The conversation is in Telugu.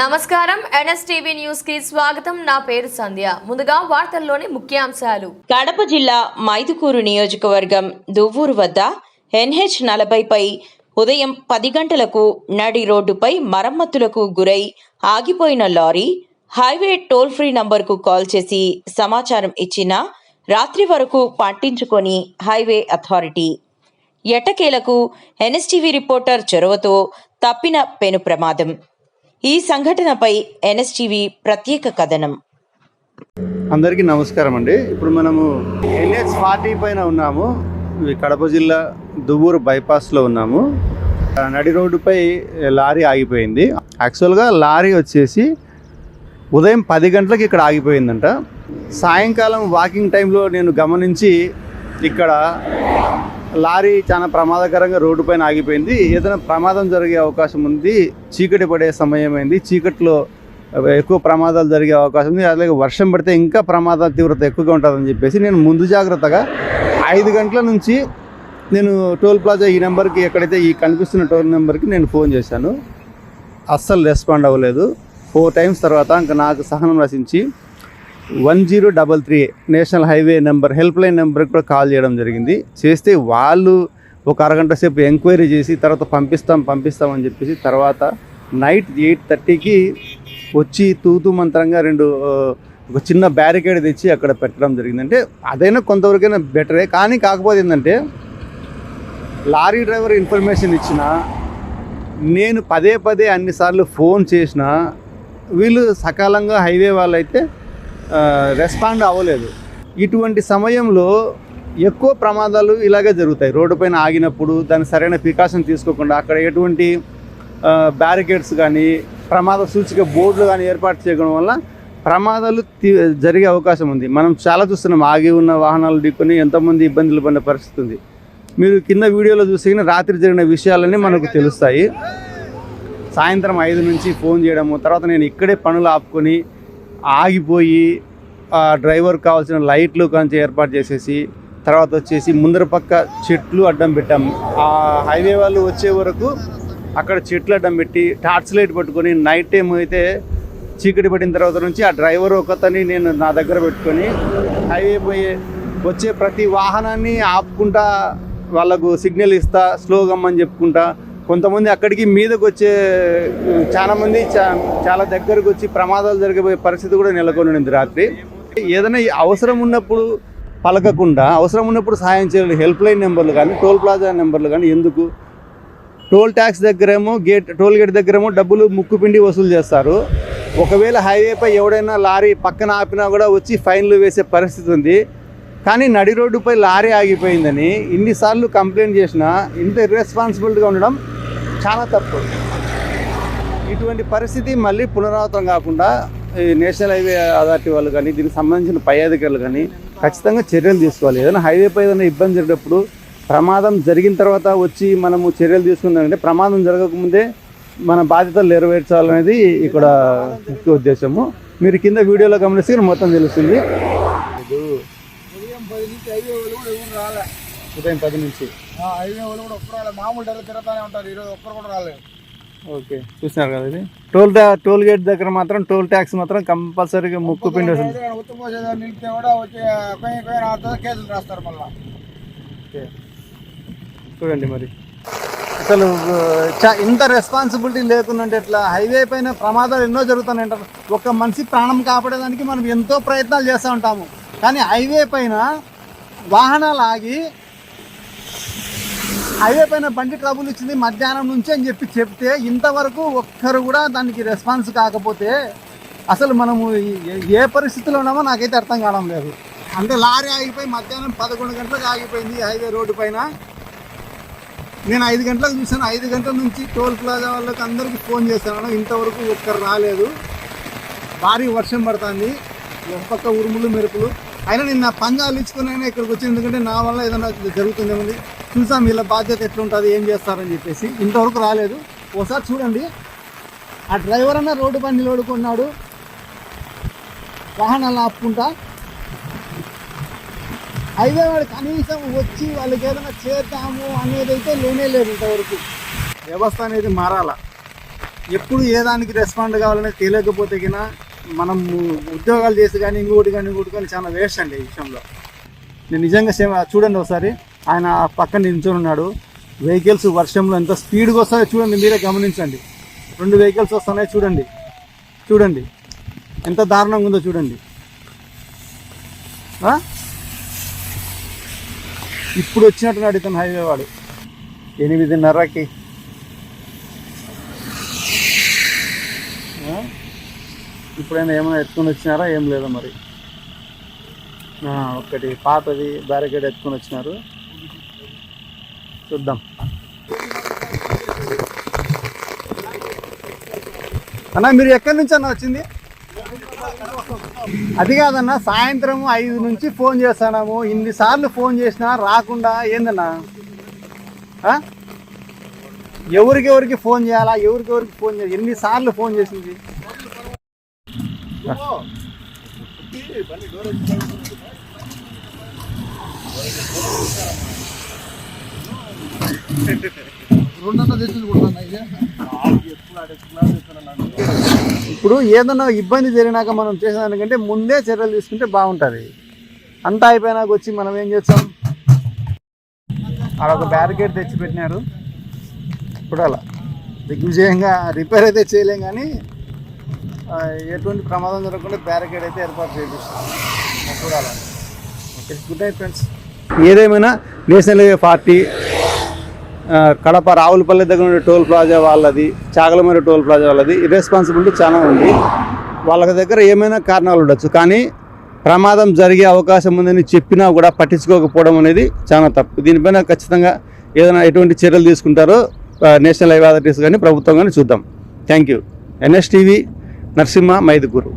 నమస్కారం. ఎన్ఎస్టీవీ న్యూస్కి స్వాగతం. నా పేరు సంధ్య. ముందుగా వార్తల్లోని ముఖ్యాంశాలు. కడప జిల్లా మైదుకూరు నియోజకవర్గం దువ్వూరు వద్ద ఎన్హెచ్ నలభైపై ఉదయం పది గంటలకు నడి రోడ్డుపై మరమ్మతులకు గురై ఆగిపోయిన లారీ హైవే టోల్ ఫ్రీ నంబర్కు కాల్ చేసి సమాచారం ఇచ్చినా రాత్రి వరకు పట్టించుకొని హైవే అథారిటీ. ఎటకేలకు ఎన్ఎస్టీవీ రిపోర్టర్ చొరవతో తప్పిన పెను ప్రమాదం. ఈ సంఘటనపై ఎన్ఎస్టీవీ ప్రత్యేక కథనం. అందరికీ నమస్కారం అండి. ఇప్పుడు మనము ఎన్హెచ్ ఫార్టీ పైన ఉన్నాము. ఇది కడప జిల్లా దువ్వూరు బైపాస్లో ఉన్నాము. నడి రోడ్డుపై లారీ ఆగిపోయింది. యాక్చువల్గా లారీ వచ్చేసి ఉదయం పది గంటలకు ఇక్కడ ఆగిపోయిందంట. సాయంకాలం వాకింగ్ టైంలో నేను గమనించి ఇక్కడ లారీ చాలా ప్రమాదకరంగా రోడ్డు పైన ఆగిపోయింది. ఏదైనా ప్రమాదం జరిగే అవకాశం ఉంది. చీకటి పడే సమయమైంది చీకట్లో ఎక్కువ ప్రమాదాలు జరిగే అవకాశం ఉంది. అలాగే వర్షం పడితే ఇంకా ప్రమాద తీవ్రత ఎక్కువగా ఉంటుందని చెప్పేసి నేను ముందు జాగ్రత్తగా ఐదు గంటల నుంచి నేను టోల్ ప్లాజా ఈ నెంబర్కి ఎక్కడైతే ఈ కనిపిస్తున్న టోల్ నెంబర్కి నేను ఫోన్ చేశాను. అస్సలు రెస్పాండ్ అవ్వలేదు. ఫోర్ టైమ్స్ తర్వాత ఇంకా నాకు సహనం రచించి one zero double three national highway number help line నెంబర్కి కూడా కాల్ చేయడం జరిగింది. చేస్తే వాళ్ళు ఒక అరగంట సేపు ఎంక్వైరీ చేసి తర్వాత పంపిస్తాం పంపిస్తాం అని చెప్పేసి తర్వాత నైట్ ఎయిట్ థర్టీకి వచ్చి తూతు మంత్రంగా రెండు ఒక చిన్న బ్యారికేడ్ తెచ్చి అక్కడ పెట్టడం జరిగింది. అంటే అదైనా కొంతవరకైనా బెటరే. కానీ కాకపోతే ఏంటంటే లారీ డ్రైవర్ ఇన్ఫర్మేషన్ ఇచ్చిన నేను పదే పదే అన్నిసార్లు ఫోన్ చేసిన వీళ్ళు సకాలంగా హైవే వాళ్ళైతే రెస్పాండ్ అవ్వలేదు. ఇటువంటి సమయంలో ఎక్కువ ప్రమాదాలు ఇలాగే జరుగుతాయి. రోడ్డు పైన ఆగినప్పుడు దాని సరైన ప్రికాషన్ తీసుకోకుండా అక్కడ ఎటువంటి బ్యారికేడ్స్ కానీ ప్రమాద సూచిక బోర్డులు కానీ ఏర్పాటు చేయడం వల్ల ప్రమాదాలు తీ- జరిగే అవకాశం ఉంది. మనం చాలా చూస్తున్నాం ఆగి ఉన్న వాహనాలు ఢీకొని ఎంతోమంది ఇబ్బందులు పడిన పరిస్థితి ఉంది. మీరు కింద వీడియోలో చూసిన రాత్రి జరిగిన విషయాలన్నీ మనకు తెలుస్తాయి. సాయంత్రం ఐదు నుంచి ఫోన్ చేయడము తర్వాత నేను ఇక్కడే పనులు ఆపుకొని ఆగిపోయి ఆ డ్రైవర్ కావాల్సిన లైట్లు కొంచెం ఏర్పాటు చేసేసి తర్వాత వచ్చేసి ముందర పక్క చెట్లు అడ్డం పెట్టాము. ఆ హైవే వాళ్ళు వచ్చే వరకు అక్కడ చెట్లు అడ్డం పెట్టి టార్చ్ లైట్ పట్టుకొని నైట్ టైం అయితే చీకటి పడిన తర్వాత నుంచి ఆ డ్రైవర్ ఒకతని నేను నా దగ్గర పెట్టుకొని హైవే పోయే వచ్చే ప్రతి వాహనాన్ని ఆపుకుంటా వాళ్ళకు సిగ్నల్ ఇస్తా స్లో అమ్మని చెప్పుకుంటా కొంతమంది అక్కడికి మీదకు వచ్చే చాలామంది చా- చాలా దగ్గరకు వచ్చి ప్రమాదాలు జరిగిపోయే పరిస్థితి కూడా నెలకొని రాత్రి. ఏదైనా ఈ అవసరం ఉన్నప్పుడు పలకకుండా అవసరం ఉన్నప్పుడు సహాయం చేయాలి హెల్ప్ లైన్ నెంబర్లు కానీ టోల్ ప్లాజా నెంబర్లు కానీ ఎందుకు? టోల్ ట్యాక్స్ దగ్గరేమో గేట్ టోల్ గేట్ దగ్గరేమో డబ్బులు ముక్కు పిండి వసూలు చేస్తారు. ఒకవేళ హైవేపై ఎవడైనా లారీ పక్కన ఆపినా కూడా వచ్చి ఫైన్లు వేసే పరిస్థితి ఉంది. కానీ నడి రోడ్డుపై లారీ ఆగిపోయిందని ఇన్నిసార్లు కంప్లైంట్ చేసినా ఇంత ఇర్రెస్పాన్సిబిలిటీగా ఉండడం చాలా తప్పు. ఇటువంటి పరిస్థితి మళ్ళీ పునరావృతం కాకుండా ఈ నేషనల్ హైవే అథారిటీ వాళ్ళు కానీ దీనికి సంబంధించిన పై అధికారులు కానీ ఖచ్చితంగా చర్యలు తీసుకోవాలి. ఏదైనా హైవేపై ఏదైనా ఇబ్బంది జరిగినప్పుడు ప్రమాదం జరిగిన తర్వాత వచ్చి మనము చర్యలు తీసుకుందామంటే ప్రమాదం జరగకముందే మన బాధ్యతలు నెరవేర్చాలనేది ఇక్కడ ముఖ్య ఉద్దేశము. మీరు కింద వీడియోలో గమనిస్తే మొత్తం తెలుస్తుంది ఉదయం పది నుంచి హైవే వాళ్ళు కూడా ఎవరు రాలే ఉదయం పది నుంచి. ఆ హైవే వాళ్ళు కూడా ఒక్కరు మామూలు తిరుగుతానే ఉంటారు. ఈరోజు ఒక్కరు కూడా రాలేదు. ఓకే. చూసినారు కదా ఇది? టోల్ టోల్ గేట్ దగ్గర మాత్రం టోల్ ట్యాక్స్ మాత్రం కంపల్సరీగా ముక్కు పిండి వస్తుంది. నిలిపితే కూడా వచ్చి కేసులు రాస్తారు మళ్ళీ. ఓకే. చూడండి మరి. అసలు ఇంత రెస్పాన్సిబిలిటీ లేకుందంటే ఎట్లా? హైవే పైన ప్రమాదాలు ఎన్నో జరుగుతున్నాయి అంటారు. ఒక మనిషి ప్రాణం కాపాడేదానికి మనం ఎంతో ప్రయత్నాలు చేస్తూ ఉంటాము. కానీ హైవే పైన వాహనాలు ఆగి హైవే పైన బండి ట్రబుల్ ఇచ్చింది మధ్యాహ్నం నుంచి అని చెప్పి చెప్తే ఇంతవరకు ఒక్కరు కూడా దానికి రెస్పాన్స్ కాకపోతే అసలు మనము ఏ- పరిస్థితిలో ఉన్నామో నాకైతే అర్థం కావడం లేదు. అంటే లారీ ఆగిపోయి మధ్యాహ్నం పదకొండు గంటలకు ఆగిపోయింది హైవే రోడ్డు పైన. నేను ఐదు గంటలకు చూశాను. ఐదు గంటల నుంచి టోల్ ప్లాజా వాళ్ళకి అందరికీ ఫోన్ చేశాను. ఇంతవరకు ఒక్కరు రాలేదు. భారీ వర్షం పడుతుంది. ఒక పక్క ఉరుములు మెరుపులు. అయినా నేను నా పంజాలు ఇచ్చుకుని ఇక్కడికి వచ్చి ఎందుకంటే నా వల్ల ఏదైనా జరుగుతుందేమో చూసాం వీళ్ళ బాధ్యత ఎట్లుంటుంది ఏం చేస్తారని చెప్పేసి. ఇంతవరకు రాలేదు. ఒకసారి చూడండి. ఆ డ్రైవర్ అన్న రోడ్డు పైన నిలబడుకున్నాడు. వాహనాలు ఆపుకుంటా. హైవే వాడు కనీసం వచ్చి వాళ్ళకి ఏదైనా చేద్దాము అనేది అయితే లేనే లేదు ఇంతవరకు. వ్యవస్థ అనేది మారాల. ఎప్పుడు ఏ దానికి రెస్పాండ్ కావాలనేది తెలియకపోతే కన్నా మనం ఉద్యోగాలు చేసి కానీ ఇంకోటి కానీ ఇంకోటి కానీ చాలా వేస్ట్ అండి ఈ విషయంలో. నేను నిజంగా సేమ్ చూడండి ఒకసారి. ఆయన పక్కన నిల్చొని ఉన్నాడు. వెహికల్స్ వర్షంలో ఎంత స్పీడ్గా వస్తాయో చూడండి మీరే గమనించండి. రెండు వెహికల్స్ వస్తున్నాయి చూడండి. చూడండి. ఎంత దారుణంగా ఉందో చూడండి. ఇప్పుడు వచ్చినట్టున్నాడు ఇతను హైవే వాడు. ఎనిమిదిన్నరకి ఇప్పుడైనా ఏమైనా ఎత్తుకొని వచ్చినారా? ఏం లేదా మరి? ఒకటి పాతది బ్యారికేడ్ ఎత్తుకొని వచ్చినారు. చూద్దాం. అన్న మీరు ఎక్కడి నుంచి అన్న వచ్చింది? అది కాదన్న సాయంత్రం ఐదు నుంచి ఫోన్ చేస్తాము ఇన్నిసార్లు ఫోన్ చేసినా రాకుండా ఏందన్నా? ఎవరికెవరికి ఫోన్ చేయాలా? ఎవరికెవరికి ఫోన్ చేయాలి? ఎన్నిసార్లు ఫోన్ చేసింది? ఇప్పుడు ఏదన్నా ఇబ్బంది జరిగినాక మనం చేసేదానికంటే ముందే చర్యలు తీసుకుంటే బాగుంటుంది. అంతా అయిపోయినాక వచ్చి మనం ఏం చేస్తాం? అక్కడ ఒక బ్యారికేడ్ తెచ్చిపెట్టినారు. ఇప్పుడు అలా దిగ్విజయంగా రిపేర్ అయితే చేయలేం కానీ ఎటువంటి ప్రమాదం జరగకుండా బ్యారికేడ్ అయితే ఏర్పాటు చేపిస్తాం. చూడాలి. ఓకే గుడ్ నైట్ ఫ్రెండ్స్ ఏదేమైనా national highway party Kadapa Ravulapalli దగ్గర ఉండే టోల్ ప్లాజా వాళ్ళది చాగలమరి టోల్ ప్లాజా వాళ్ళది ఇర్రెస్పాన్సిబిలిటీ చాలా ఉంది. వాళ్ళ దగ్గర ఏమైనా కారణాలు ఉండొచ్చు కానీ ప్రమాదం జరిగే అవకాశం ఉందని చెప్పినా కూడా పట్టించుకోకపోవడం అనేది చాలా తప్పు. దీనిపైన ఖచ్చితంగా ఏదైనా ఎటువంటి చర్యలు తీసుకుంటారో నేషనల్ హైవే అథారిటీస్ కానీ ప్రభుత్వం కానీ చూద్దాం. Thank you NSTV Narasimha Mydukur.